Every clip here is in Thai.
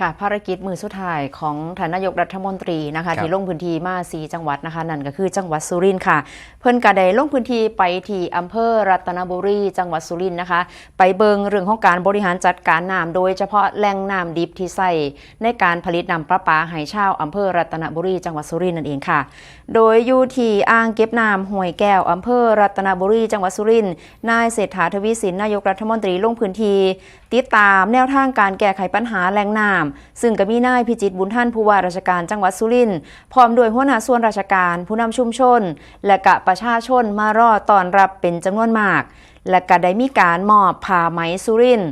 ค่ะภารกิจมือสุดท้ายของทานนายกรัฐมนตรีนะครัคะบที่ลงพื้นที่มาสีจังหวัดนะคะนั่นก็คือจังหวัดสุรินทร์ค่ะ เพิ่นกระไดลงพื้นที่ไปที่อำเภอรัตนบุรีจังหวัดสุรินทร์นะคะ ไปเบิงเรื่องของการบริหารจัดการน้ำโดยเฉพาะแหล่งน้ำดิบที่ใส่ในการผลิตน้ำประปาให้ชาวอำเภอรัตนบุรีจังหวัดสุรินทร์นั่นเองค่ะ โดยอยู่ที่อ่างเก็บน้ำห้วยแก้วอำเภอรัตนบุรีจังหวัดสุรินทร์นายเศรษฐาทวีสินนายกรัฐมนตรีลงพื้นที่ ติดตามแนวทางการแก้ไขปัญหาแหล่งน้ำซึ่งก็มีนายพิจิตบุญท่านผู้ว่าราชการจังหวัดสุรินทร์พร้อมด้วยหัวหน้าส่วนราชการผู้นำชุมชน และกะประชาชนมารอต้อนรับเป็นจำนวนมาก และก็ได้มีการมอบผ้าไหมสุรินทร์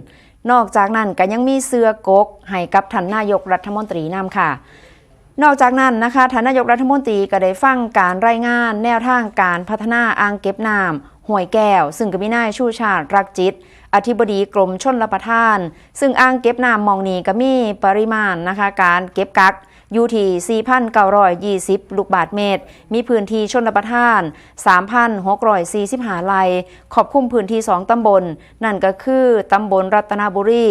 นอกจากนั้นก็ยังมีเสื้อกกให้กับท่านนายกรัฐมนตรีนำค่ะ นอกจากนั้นนะคะท่านนายกรัฐมนตรีก็ได้ฟังการรายงาน แนวทางการพัฒนาอ่างเก็บน้ำห้วยแก้ว ซึ่งก็มีนายชูชาติรักจิต อธิบดีกรมชนรับประทาน ซึ่งอ่างเก็บน้ำมองนีก็มีปริมาณนะคะการเก็บกักอยู่ที่ 4,920 ลูกบาทเมตร มีพื้นที่ชนรับประทาน 3,645ไร่ขอบคุมพื้นที่ 2 ตำบล นั่นก็คือตำบลรัตนบุรี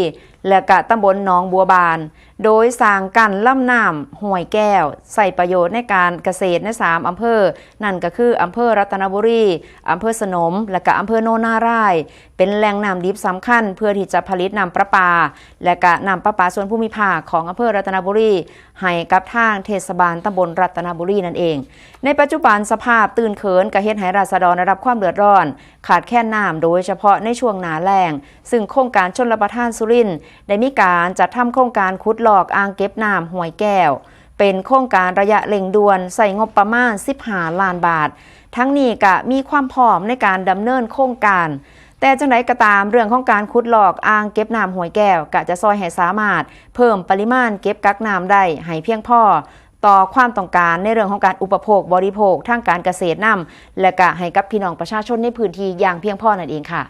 และก็ตำบลหนองบัวบาน โดยสร้างกันล่ำน้ำห้วยแก้ว ใส่ประโยชน์ในการเกษตรใน 3 อำเภอ นั่นก็คืออำเภอรัตนบุรีอำเภอสนม และก็อำเภอโนนาร่ายเป็นแหล่งน้ำดิบสำคัญ เพื่อที่จะผลิตนำประปา และก็นำประปาส่วนภูมิภาคของอำเภอรัตนบุรีให้กับทางเทศบาลตำบลรัตนบุรีนั่นเอง ในปัจจุบันสภาพตื่นเขินกระเฮ็ดให้ราษฎรได้รับความเดือดร้อน ขาดแคลนน้ำโดยเฉพาะในช่วงหนาแล้งซึ่งโครงการชนรับประทานสุรินทร์ได้มีการจัดทำโครงการขุดหลอกอ่างเก็บน้ำห้วยแก้วเป็นโครงการระยะเร่งด่วนใส่งบประมาณ 15 ล้านบาท ทั้งนี้ก็มีความพร้อมในการดำเนินโครงการ แต่จังไดก็ตามเรื่องของการขุดหลอกอ่างเก็บน้ำห้วยแก้วก็จะซอยให้สามารถ เพิ่มปริมาณเก็บกักน้ำได้ให้เพียงพอต่อความต้องการในเรื่องของการอุปโภคบริโภคทางการเกษตรน้ำและก็ให้กับพี่น้องประชาชนในพื้นที่อย่างเพียงพอนั่นเองค่ะ